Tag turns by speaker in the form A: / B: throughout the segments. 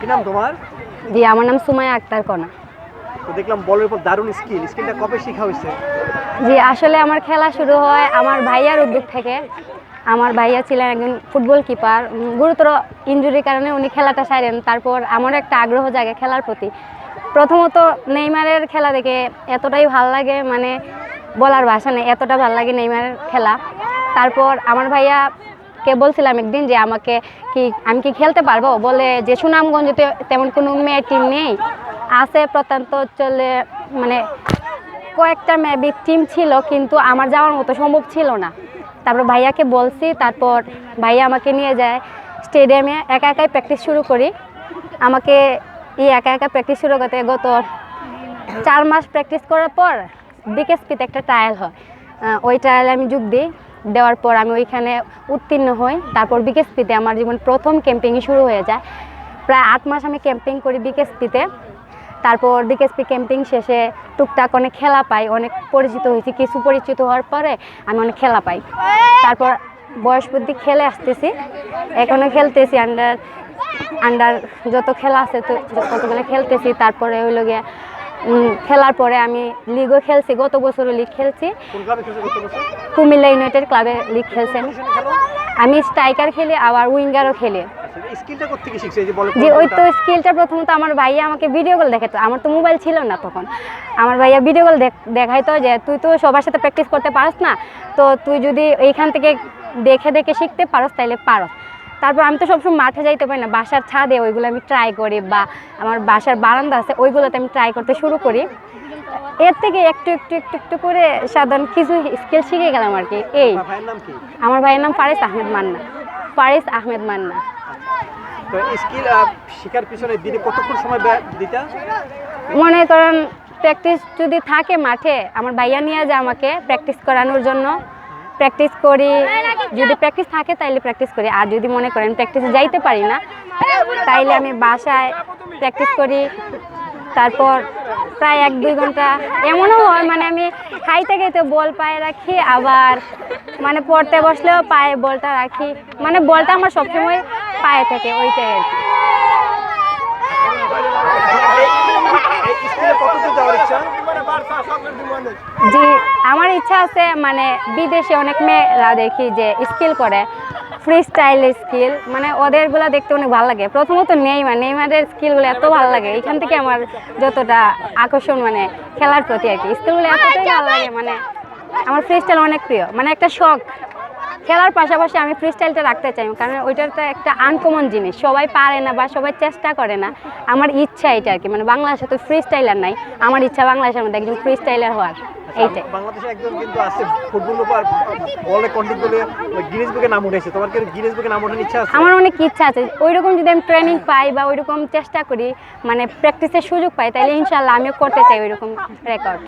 A: কি নাম তোমার?
B: জি আমার নাম সুমাইয়া আক্তার কণা
A: তো দেখলাম বলের উপর দারুণ স্কিল। স্কিলটা কবে শেখা হয়েছে?
B: জি আসলে আমার খেলা শুরু হয় আমার ভাইয়ার উদ্যোগ থেকে। আমার ভাইয়া ছিলেন একজন ফুটবল কিপার। গুরুতর ইনজুরির কারণে উনি খেলাটা সারেন তারপর আমারও একটা আগ্রহ জাগে খেলার প্রতি। প্রথমত নেইমারের খেলা দেখে এতটাই ভালো লাগে মানে বলার ভাষা নেই এতটা ভালো লাগে নেইমারের খেলা। তারপর আমার ভাইয়া কে বলছিলাম একদিন যে আমাকে কি, আমি কি খেলতে পারব? বলে যে সুনামগঞ্জে তেমন কোনো মেয়ে টিম নেই। আছে প্রত্যন্ত চলে মানে কয়েকটা মেবি টিম ছিল, কিন্তু আমার যাওয়ার মতো সম্ভব ছিল না। তারপর ভাইয়াকে বলছি, তারপর ভাইয়া আমাকে নিয়ে যায় স্টেডিয়ামে একা একাই প্র্যাকটিস শুরু করি। আমাকে এই একা একা প্র্যাকটিস শুরু করতে গত চার মাস প্র্যাকটিস করার পর বিকেএসপিতে একটা ট্রায়াল হয়। ওই ট্রায়ালে আমি যোগ দিই। দেওয়ার পর আমি ওইখানে উত্তীর্ণ হই। তারপর বিকেএসপিতে আমার জীবন প্রথম ক্যাম্পিংই শুরু হয়ে যায়। প্রায় আট মাস আমি ক্যাম্পিং করি বিকেএসপিতে। তারপর বিকেএসপি ক্যাম্পিং শেষে টুকটাক অনেক খেলা পাই অনেক পরিচিত হয়েছি। কিছু পরিচিত হওয়ার পরে আমি অনেক খেলা পাই। তারপর বয়স বুদ্ধি খেলে আসতেছি। এখনও খেলতেছি আন্ডার আন্ডার যত খেলা আছে তো ততগুলো খেলতেছি। তারপরে গিয়ে উম, খেলার পরে আমি লিগও খেলছি গত বছরও লিগ খেলছি। কুমিল্লা ইউনাইটেড ক্লাবে লিগ খেলছেন। আমি। স্ট্রাইকার খেলি আবার উইঙ্গারও খেলি।
A: আচ্ছা যে
B: ওই তো স্কিলটা প্রথমত আমার ভাইয়া আমাকে ভিডিও কল দেখাতো আমার তো মোবাইল ছিল না তখন। আমার ভাইয়া ভিডিও কল দেখাইতো যে তুই তো সবার সাথে প্র্যাকটিস করতে পারস না তো তুই যদি এইখান থেকে দেখে দেখে শিখতে পারস তাহলে পারস। তারপর আমি তো সবসময় মাঠে যাইতে পারি না। বাসার ছাদে ওইগুলো আমি ট্রাই করি বা আমার বাসার বারান্দা আছে ওইগুলোতে আমি ট্রাই করতে শুরু করি। এর থেকে একটু একটু একটু একটু করে সাধারণ কিছু স্কিল শিখে গেলাম আর কি। এই আমার ভাইয়ের নাম ফারিস আহমেদ মান্না। ফারিস আহমেদ মান্না।
A: তো স্কিল শেখার পিছনে দিনে কতক্ষণ সময় দিতা?
B: মনে করেন প্র্যাকটিস যদি থাকে মাঠে আমার ভাইয়া নিয়ে যায় আমাকে প্র্যাকটিস করানোর জন্য। প্র্যাকটিস করি। যদি প্র্যাকটিস থাকে তাইলে প্র্যাকটিস করি। আর যদি মনে করেন প্র্যাকটিসে যাইতে পারি না, তাইলে আমি বাসায় প্র্যাকটিস করি। তারপর প্রায় এক দুই ঘণ্টা এমনও হয় মানে আমি খাইতে খাইতে বল পায়ে রাখি, আবার মানে পড়তে বসলেও পায়ে বলটা রাখি। মানে বলটা আমার সবসময় পায়ে থাকে, ওইটাই আর কি
A: এই স্কিলে কত দূর যাওয়ার ইচ্ছা
B: জি আমার ইচ্ছা আছে মানে বিদেশে অনেক মেয়েরা দেখি যে স্কিল করে ফ্রি স্টাইল স্কিল মানে ওদেরগুলো দেখতে অনেক ভালো লাগে। প্রথমত নেইমার, নেইমারের স্কিলগুলো এত ভালো লাগে, এখান থেকে আমার যতটা আকর্ষণ মানে খেলার প্রতি আর কি স্কিলগুলো এতটাই ভালো লাগে মানে আমার ফ্রি স্টাইল অনেক প্রিয় মানে একটা শখ। খেলার পাশাপাশি আমি ফ্রি স্টাইলটা রাখতে চাই কারণ ওইটার তো একটা আনকমন জিনিস। সবাই পারে না বা সবাই চেষ্টা করে না। আমার ইচ্ছা এটা আর কি মানে বাংলাদেশে তো ফ্রি স্টাইলার নাই। আমার ইচ্ছা বাংলাদেশের মধ্যে একজন ফ্রি স্টাইলার হওয়ার এইটাই।
A: বাংলাদেশে একজন কিন্তু আছে ফুটবল বলে কন্টিনিউ করে গিনেস বুকে নাম উঠেছে। তোমার কি গিনেস বুকে নাম ওঠার ইচ্ছা আছে?
B: আমার অনেক ইচ্ছা আছে। ওইরকম যদি আমি ট্রেনিং পাই বা ওইরকম চেষ্টা করি মানে প্র্যাকটিসের সুযোগ পাই তাহলে ইনশাল্লাহ আমিও করতে চাই ওইরকম রেকর্ড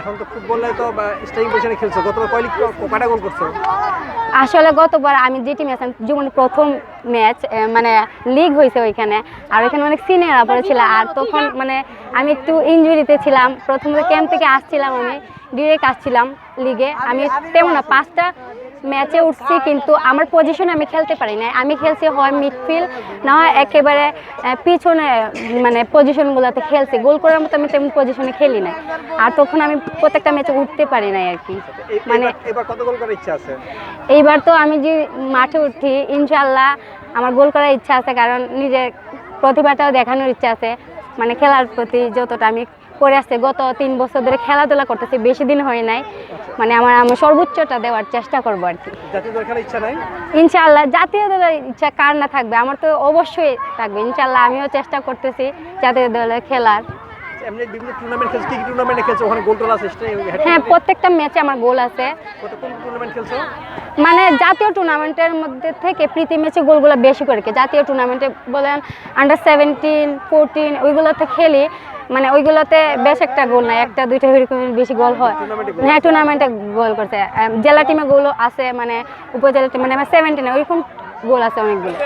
A: এখন তো ফুটবলে তো স্ট্রাইকিং পজিশনে খেলছো। গতবার কয় কয়টা গোল করছ?
B: আসলে গতবার আমি যে টিমে আছেন জীবনে প্রথম ম্যাচ মানে লিগ হয়েছে ওইখানে। আর ওইখানে অনেক সিনিয়ররা পড়েছিল আর তখন মানে আমি একটু ইঞ্জুরিতে ছিলাম। প্রথমে ক্যাম্প থেকে আসছিলাম আমি ডিরেক্ট আসছিলাম লিগে আমি তেমন না, পাঁচটা ম্যাচে উঠছি কিন্তু আমার পজিশনে আমি খেলতে পারি না আমি খেলছি হয় মিডফিল্ড না হয় একেবারে পিছনে মানে পজিশনগুলোতে খেলছি। গোল করার মতো আমি তেমন পজিশনে খেলি না আর তখন আমি প্রত্যেকটা ম্যাচে উঠতে পারি নাই আর কি। মানে
A: এবার- এবার কত গোল করার ইচ্ছা আছে?
B: এইবার তো আমি যে মাঠে উঠি ইনশাল্লাহ আমার গোল করার ইচ্ছা আছে কারণ নিজের প্রতিভাটাও দেখানোর ইচ্ছা আছে। মানে খেলার প্রতি যতটা আমি করে আসছে। গত তিন বছর ধরে খেলাধুলা করতেছি বেশি দিন হয় নাই। মানে আমার আমি সর্বোচ্চটা দেওয়ার চেষ্টা করব আর কি। ইনশাল্লাহ জাতীয় দলের ইচ্ছা কার না থাকবে? আমার তো অবশ্যই থাকবে। ইনশাল্লাহ আমিও চেষ্টা করতেছি জাতীয় দলের খেলার।
A: এমনি বিভিন্ন টুর্নামেন্ট খেলছো। কি কি টুর্নামেন্টে খেলছো? ওখানে গোল টোল আছে
B: হ্যাঁ প্রত্যেকটা ম্যাচে আমার গোল আছে।
A: কত কোন টুর্নামেন্ট খেলছো?
B: মানে জাতীয় টুর্নামেন্টের মধ্যে থেকে প্রীতি ম্যাচে গোলগুলো বেশি করে কি জাতীয় টুর্নামেন্টে বলেন আন্ডার সেভেন্টিন ফোরটিন ওইগুলোতে খেলি। মানে ওইগুলোতে বেশ একটা গোল নাই। একটা দুইটা এরকম বেশি গোল হয়। হ্যাঁ টুর্নামেন্টে গোল করছে। জেলা টিমে গোল আছে মানে উপজেলা টিম মানে সেভেন্টিনে ওইরকম গোল আছে অনেকগুলো।